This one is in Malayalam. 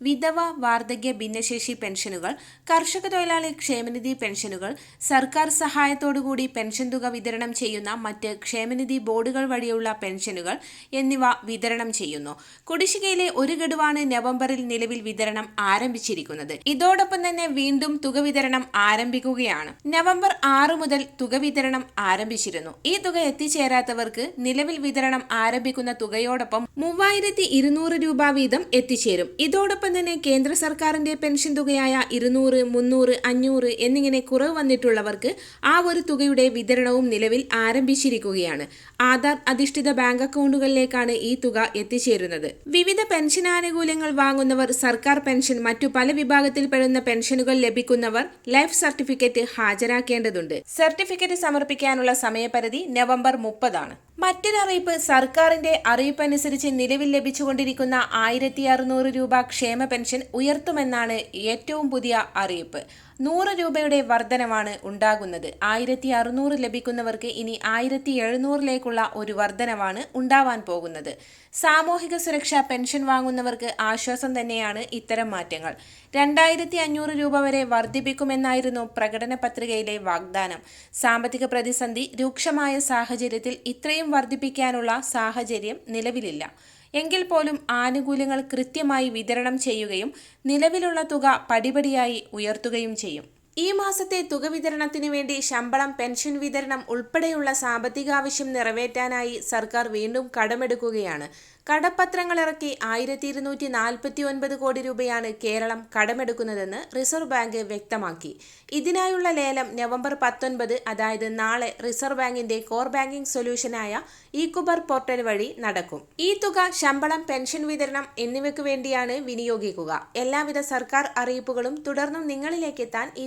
വിധവ വാർദ്ധക്യ ഭിന്നശേഷി പെൻഷനുകൾ കർഷക തൊഴിലാളി ക്ഷേമനിധി പെൻഷനുകൾ സർക്കാർ സഹായത്തോടുകൂടി പെൻഷൻ തുക വിതരണം ചെയ്യുന്ന മറ്റ് ക്ഷേമനിധി ബോർഡുകൾ വഴിയുള്ള പെൻഷനുകൾ എന്നിവ വിതരണം ചെയ്യുന്നു. കുടിശ്ശികയിലെ ഒരു ഗഡുവാണ് നവംബറിൽ നിലവിൽ വിതരണം ആരംഭിച്ചിരിക്കുന്നത്. ഇതോടൊപ്പം തന്നെ വീണ്ടും തുക വിതരണം ആരംഭിക്കുകയാണ്. നവംബർ ആറ് മുതൽ തുക വിതരണം ആരംഭിച്ചിരുന്നു. ഈ തുക എത്തിച്ചേരാത്തവർക്ക് നിലവിൽ വിതരണം ആരംഭിക്കുന്ന തുകയോടൊപ്പം മൂവായിരത്തി രൂപ വീതം എത്തിച്ചേരും. ഇതോടൊപ്പം തന്നെ കേന്ദ്ര സർക്കാരിന്റെ പെൻഷൻ തുകയായ ഇരുന്നൂറ് മുന്നൂറ് അഞ്ഞൂറ് എന്നിങ്ങനെ കുറവ് വന്നിട്ടുള്ളവർക്ക് ആ ഒരു തുകയുടെ വിതരണവും നിലവിൽ ആരംഭിച്ചിരിക്കുകയാണ്. ആധാർ അധിഷ്ഠിത ബാങ്ക് അക്കൗണ്ടുകളിലേക്കാണ് ഈ തുക എത്തിച്ചേരുന്നത്. വിവിധ പെൻഷൻ ആനുകൂല്യങ്ങൾ വാങ്ങുന്നവർ സർക്കാർ പെൻഷൻ മറ്റു പല വിഭാഗത്തിൽ പെടുന്ന പെൻഷനുകൾ ലഭിക്കുന്നവർ ലൈഫ് സർട്ടിഫിക്കറ്റ് ഹാജരാക്കേണ്ടതുണ്ട്. സർട്ടിഫിക്കറ്റ് സമർപ്പിക്കാനുള്ള സമയപരിധി നവംബർ മുപ്പതാണ്. മറ്റൊരറിയിപ്പ് സർക്കാരിന്റെ അറിയിപ്പ് അനുസരിച്ച് നിലവിൽ ലഭിച്ചുകൊണ്ടിരിക്കുന്ന ആയിരത്തി അറുന്നൂറ് രൂപ ക്ഷേമ പെൻഷൻ ഉയർത്തുമെന്നാണ് ഏറ്റവും പുതിയ അറിയിപ്പ്. നൂറ് രൂപയുടെ വർധനവാണ് ഉണ്ടാകുന്നത്. ആയിരത്തി അറുന്നൂറ് ലഭിക്കുന്നവർക്ക് ഇനി ആയിരത്തി എഴുന്നൂറിലേക്കുള്ള ഒരു വർധനവാണ് ഉണ്ടാവാൻ പോകുന്നത്. സാമൂഹിക സുരക്ഷാ പെൻഷൻ വാങ്ങുന്നവർക്ക് ആശ്വാസം തന്നെയാണ് ഇത്തരം മാറ്റങ്ങൾ. രണ്ടായിരത്തി അഞ്ഞൂറ് രൂപ വരെ വർദ്ധിപ്പിക്കുമെന്നായിരുന്നു പ്രകടന പത്രികയിലെ വാഗ്ദാനം. സാമ്പത്തിക പ്രതിസന്ധി രൂക്ഷമായ സാഹചര്യത്തിൽ ഇത്രയും വർദ്ധിപ്പിക്കാനുള്ള സാഹചര്യം നിലവിലില്ല. എങ്കിൽ പോലും ആനുകൂല്യങ്ങൾ കൃത്യമായി വിതരണം ചെയ്യുകയും നിലവിലുള്ള തുക പടിപടിയായി ഉയർത്തുകയും ചെയ്യും. ഈ മാസത്തെ തുക വിതരണത്തിന് വേണ്ടി ശമ്പളം പെൻഷൻ വിതരണം ഉൾപ്പെടെയുള്ള സാമ്പത്തികാവശ്യം നിറവേറ്റാനായി സർക്കാർ വീണ്ടും കടമെടുക്കുകയാണ്. കടപ്പത്രങ്ങൾ ഇറക്കി ആയിരത്തി ഇരുന്നൂറ്റി നാൽപ്പത്തി ഒൻപത് കോടി രൂപയാണ് കേരളം കടമെടുക്കുന്നതെന്ന് റിസർവ് ബാങ്ക് വ്യക്തമാക്കി. ഇതിനായുള്ള ലേലം നവംബർ പത്തൊൻപത് അതായത് നാളെ റിസർവ് ബാങ്കിന്റെ കോർ ബാങ്കിംഗ് സൊല്യൂഷനായ ഈക്കുബർ പോർട്ടൽ വഴി നടക്കും. ഈ തുക ശമ്പളം പെൻഷൻ വിതരണം എന്നിവയ്ക്ക് വേണ്ടിയാണ് വിനിയോഗിക്കുക. എല്ലാവിധ സർക്കാർ അറിയിപ്പുകളും തുടർന്നും നിങ്ങളിലേക്ക് എത്താൻ ഈ